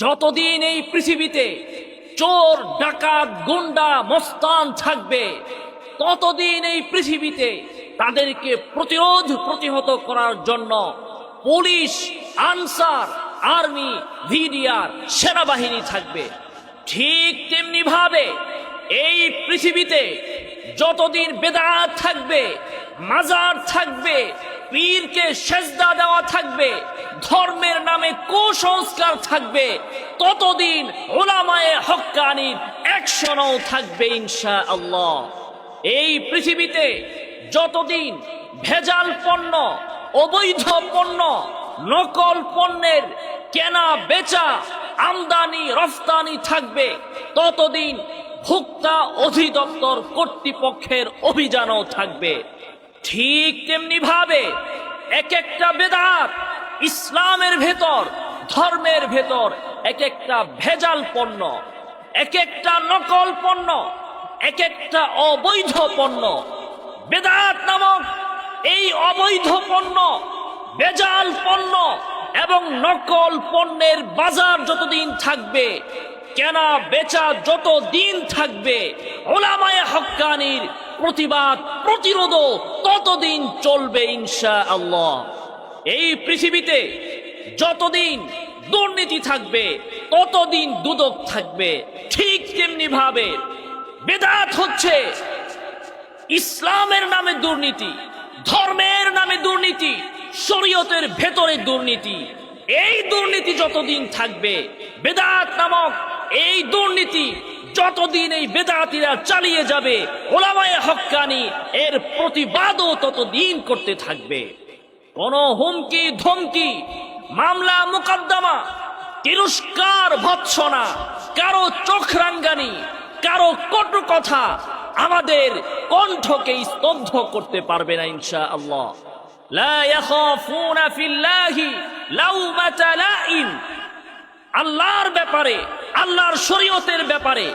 যতদিন এই পৃথিবীতে চোর, ডাকাত, গুন্ডা, মস্তান থাকবে, ততদিন এই পৃথিবীতে তাদেরকে প্রতিরোধ প্রতিহত করার জন্য পুলিশ, আনসার, আর্মি, ভিডিআর, সেনাবাহিনী থাকবে। ঠিক তেমনি ভাবে এই পৃথিবীতে যতদিন বেদাত থাকবে, মাজার থাকবে পীরকে সেজদা দেওয়া থাকবে, ধর্মের নামে কুসংস্কার থাকবে, ততদিন ওলামায়ে হক্কানির অ্যাকশনও থাকবে ইনশা আল্লাহ এই পৃথিবীতে যতদিন ভেজাল পণ্য, অবৈধ পণ্য, নকল পণ্যের কেনা, বেচা, আমদানি, রফতানি থাকবে, ততদিন ভোক্তা অধিদপ্তর কর্তৃপক্ষের অভিযানও থাকবে। ঠিক তেমনি ভাবে এক একটা বেদাত ইসলামের ভেতর, ধর্মের ভেতর এক একটা ভেজাল পণ্য, এক একটা নকল পণ্য, এক একটা অবৈধ পণ্য। বেদাত নামক এই অবৈধ পণ্য বেজাল পণ্য এবং নকল পণ্যের বাজার যতদিন থাকবে কেনা বেচা যত দিন থাকবে, ওলামায়ে হক্কানির প্রতিবাদ, প্রতিরোধও ততদিন চলবে ইনশা আল্লাহ এই পৃথিবীতে যতদিন দুর্নীতি থাকবে, ততদিন দুদক থাকবে, ঠিক তেমনি ভাবে বেদাত হচ্ছে। ইসলামের নামে দুর্নীতি, ধর্মের নামে দুর্নীতি, শরীয়তের ভেতরে দুর্নীতি, এই দুর্নীতি যতদিন থাকবে, বেদাত নামক এই দুর্নীতি যতদিন এই বেদাতিরা চালিয়ে যাবে, ওলামায়ে হক্কানি এর প্রতিবাদও ততদিন করতে থাকবে। কোন হুমকি, ধমকি, মামলা, মোকদ্দমা, তিরস্কার, ভৎসনা, কারও চোখ রাঙ্গানি, কারও কটু কথা আমাদের কণ্ঠকে স্তব্ধ করতে পারবে না ইনশা আল্লাহ আল্লাহর ব্যাপারে আল্লাহর শরীয়তের ব্যাপারে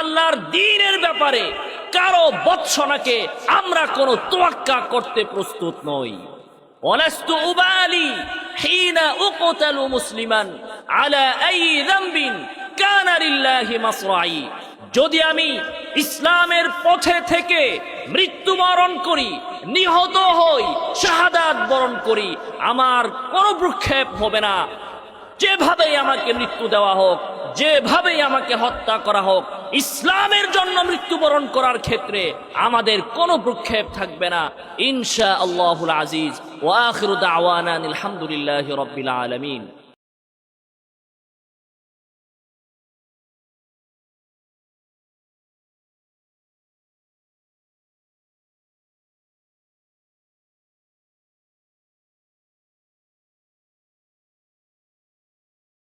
আল্লাহর দ্বীনের ব্যাপারে কারো বৎসনাকে আমরা কোনো তোয়াক্কা করতে প্রস্তুত নই ولست أبالي حين أقتل مسلما على أي ذنب كان لله مصرعي যদি আমি ইসলামের পথে থেকে মৃত্যুবরণ করি নিহত হই শাহাদাত বরণ করি আমার কোনো ভ্রুক্ষেপ হবে না যেভাবেই আমাকে মৃত্যু দেওয়া হোক যেভাবেই আমাকে হত্যা করা হোক, ইসলামের জন্য মৃত্যুবরণ করার ক্ষেত্রে আমাদের কোনো প্রক্ষেপ থাকবে না। ইনশা আল্লাহুল আজিজ ওয়াখির দাওয়ানা আলহামদুলিল্লাহ রবিল আলমিন।